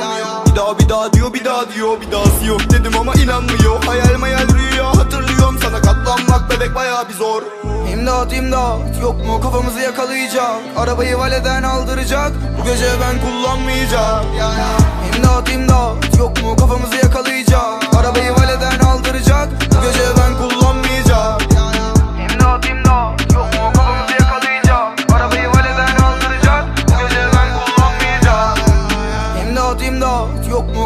kalmıyor. Bir daha bir daha diyor bir daha diyor Bir dahası yok dedim ama inanmıyor. Hayal mayal rüya hatırlıyorum Sana katlanmak. Bebek baya bir zor. İmdat imdat. Yok mu? Kafamızı yakalayacak. Arabayı valeden aldıracak. Bu gece ben kullanmayacağım. İmdat imdat. Yok mu